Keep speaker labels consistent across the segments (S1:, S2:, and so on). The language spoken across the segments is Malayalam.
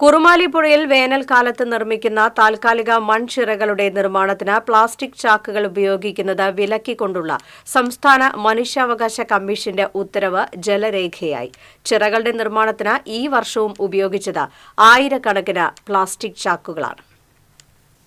S1: കുറുമാലി പുഴയിൽ വേനൽക്കാലത്ത് നിർമ്മിക്കുന്ന താൽക്കാലിക മൺചിറകളുടെ നിർമ്മാണത്തിന് പ്ലാസ്റ്റിക് ചാക്കുകൾ ഉപയോഗിക്കുന്നത് വിലക്കിക്കൊണ്ടുള്ള സംസ്ഥാന മനുഷ്യാവകാശ കമ്മീഷന്റെ ഉത്തരവ് ജലരേഖയായി. ചിറകളുടെ നിർമ്മാണത്തിന് ഈ വർഷവും ഉപയോഗിച്ചത് ആയിരക്കണക്കിന് പ്ലാസ്റ്റിക് ചാക്കുകളാണ്.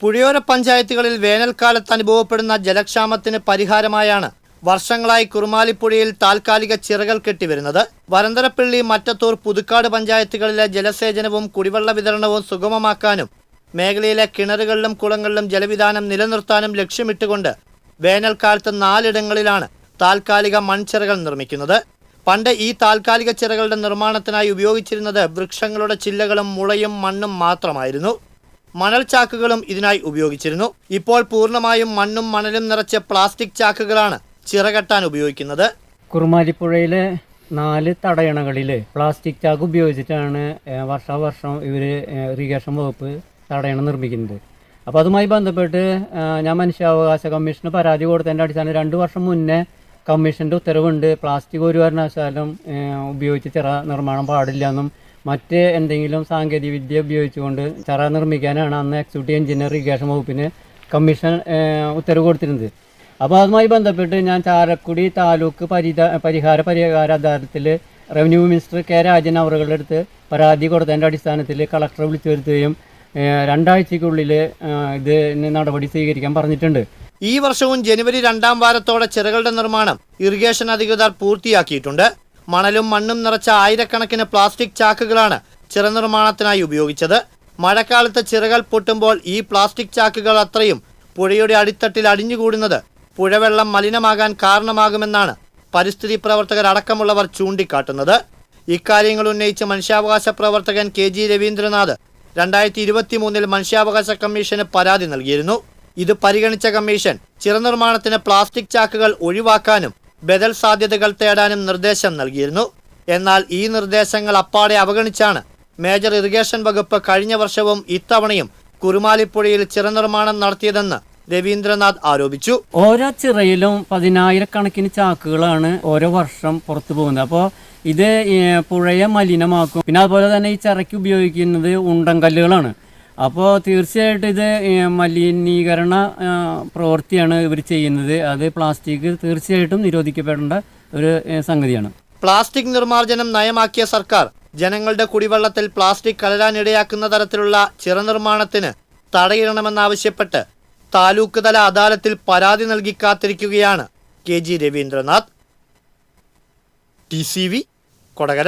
S2: പുഴയോര പഞ്ചായത്തുകളിൽ വേനൽക്കാലത്ത് അനുഭവപ്പെടുന്ന ജലക്ഷാമത്തിന് പരിഹാരമായാണ് വർഷങ്ങളായി കുറുമാലിപ്പുഴയിൽ താൽക്കാലിക ചിറകൾ കെട്ടിവരുന്നത്. വരന്തരപ്പള്ളി മറ്റത്തൂർ പുതുക്കാട് പഞ്ചായത്തുകളിലെ ജലസേചനവും കുടിവെള്ള വിതരണവും സുഗമമാക്കാനും മേഖലയിലെ കിണറുകളിലും കുളങ്ങളിലും ജലവിധാനം നിലനിർത്താനും ലക്ഷ്യമിട്ടുകൊണ്ട് വേനൽക്കാലത്ത് നാലിടങ്ങളിലാണ് താൽക്കാലിക മൺചിറകൾ നിർമ്മിക്കുന്നത്. പണ്ട് ഈ താൽക്കാലിക ചിറകളുടെ നിർമ്മാണത്തിനായി ഉപയോഗിച്ചിരുന്നത് വൃക്ഷങ്ങളുടെ ചില്ലകളും മുളയും മണ്ണും മാത്രമായിരുന്നു. മണൽ ചാക്കുകളും ഇതിനായി ഉപയോഗിച്ചിരുന്നു. ഇപ്പോൾ പൂർണമായും മണ്ണും മണലും നിറച്ച പ്ലാസ്റ്റിക് ചാക്കുകളാണ് ചിറകെട്ടാൻ ഉപയോഗിക്കുന്നത്.
S3: കുറുമാലിപ്പുഴയിലെ നാല് തടയണകളിൽ പ്ലാസ്റ്റിക് ചാക്ക് ഉപയോഗിച്ചിട്ടാണ് വർഷാവർഷം ഇവർ ഇറിഗേഷൻ വകുപ്പ് തടയണ നിർമ്മിക്കുന്നത്. അപ്പോൾ അതുമായി ബന്ധപ്പെട്ട് ഞാൻ മനുഷ്യാവകാശ കമ്മീഷന് പരാതി കൊടുത്തതിന്റെ അടിസ്ഥാനം രണ്ട് വർഷം മുന്നേ കമ്മീഷന്റെ ഉത്തരവുണ്ട്. പ്ലാസ്റ്റിക് ഒരു കാരണവശാലും ഉപയോഗിച്ച് ചിറ നിർമ്മാണം പാടില്ല എന്നും മറ്റ് എന്തെങ്കിലും സാങ്കേതിക വിദ്യ ഉപയോഗിച്ചുകൊണ്ട് ചിറ നിർമ്മിക്കാനാണ് അന്ന് എക്സിക്യൂട്ടീവ് എഞ്ചിനീയർ ഇറിഗേഷൻ വകുപ്പിന് കമ്മീഷൻ ഉത്തരവ് കൊടുത്തിരുന്നത്. അപ്പോൾ അതുമായി ബന്ധപ്പെട്ട് ഞാൻ ചാരക്കുടി താലൂക്ക് പരിത പരിഹാര പരിഹാര അദാലത്തിൽ റവന്യൂ മിനിസ്റ്റർ കെ രാജൻ അവറുകളുടെ അടുത്ത് പരാതി കൊടുത്തതിന്റെ അടിസ്ഥാനത്തിൽ കളക്ടറെ വിളിച്ചു വരുത്തുകയും രണ്ടാഴ്ചക്കുള്ളിൽ ഇത് നടപടി സ്വീകരിക്കാൻ പറഞ്ഞിട്ടുണ്ട്.
S2: ഈ വർഷവും ജനുവരി രണ്ടാം വാരത്തോടെ ചിറകളുടെ നിർമ്മാണം ഇറിഗേഷൻ അധികൃതർ പൂർത്തിയാക്കിയിട്ടുണ്ട്. മണലും മണ്ണും നിറച്ച ആയിരക്കണക്കിന് പ്ലാസ്റ്റിക് ചാക്കുകളാണ് ചിറ നിർമ്മാണത്തിനായി ഉപയോഗിച്ചത്. മഴക്കാലത്ത് ചിറകൾ പൊട്ടുമ്പോൾ ഈ പ്ലാസ്റ്റിക് ചാക്കുകൾ അത്രയും പുഴയുടെ അടിത്തട്ടിൽ അടിഞ്ഞുകൂടുന്നത് പുഴവെള്ളം മലിനമാകാൻ കാരണമാകുമെന്നാണ് പരിസ്ഥിതി പ്രവർത്തകർ അടക്കമുള്ളവർ ചൂണ്ടിക്കാട്ടുന്നത്. ഇക്കാര്യങ്ങൾ ഉന്നയിച്ച് മനുഷ്യാവകാശ പ്രവർത്തകൻ കെ ജി രവീന്ദ്രനാഥ് രണ്ടായിരത്തി ഇരുപത്തി മൂന്നിൽ മനുഷ്യാവകാശ കമ്മീഷന് പരാതി നൽകിയിരുന്നു. ഇത് പരിഗണിച്ച കമ്മീഷൻ ചിറനിർമ്മാണത്തിന് പ്ലാസ്റ്റിക് ചാക്കുകൾ ഒഴിവാക്കാനും ബദൽ സാധ്യതകൾ തേടാനും നിർദ്ദേശം നൽകിയിരുന്നു. എന്നാൽ ഈ നിർദ്ദേശങ്ങൾ അപ്പാടെ അവഗണിച്ചാണ് മേജർ ഇറിഗേഷൻ വകുപ്പ് കഴിഞ്ഞ വർഷവും ഇത്തവണയും കുറുമാലിപ്പുഴയിൽ ചിറനിർമ്മാണം നടത്തിയതെന്ന് രവീന്ദ്രനാഥ് ആരോപിച്ചു.
S3: ഓരോ ചിറയിലും പതിനായിരക്കണക്കിന് ചാക്കുകളാണ് ഓരോ വർഷം പുറത്തു പോകുന്നത്. അപ്പോൾ ഇത് പുഴയെ മലിനമാക്കും. പിന്നെ അതുപോലെ തന്നെ ഈ ചിറയ്ക്ക് ഉപയോഗിക്കുന്നത് ഉണ്ടങ്കല്ലുകളാണ്. അപ്പോൾ തീർച്ചയായിട്ടും ഇത് മലിനീകരണ പ്രവൃത്തിയാണ് ഇവർ ചെയ്യുന്നത്. അത് പ്ലാസ്റ്റിക് തീർച്ചയായിട്ടും നിരോധിക്കപ്പെടേണ്ട ഒരു സംഗതിയാണ്.
S2: പ്ലാസ്റ്റിക് നിർമ്മാർജനം നയമാക്കിയ സർക്കാർ ജനങ്ങളുടെ കുടിവെള്ളത്തിൽ പ്ലാസ്റ്റിക് കലരാനിടയാക്കുന്ന തരത്തിലുള്ള ചിറനിർമ്മാണത്തിന് തടയിടണമെന്നാവശ്യപ്പെട്ട് താലൂക്ക് തല അദാലത്തിൽ പരാതി നൽകി കാത്തിരിക്കുകയാണ് K G Ravindranath. T C V Kodakara.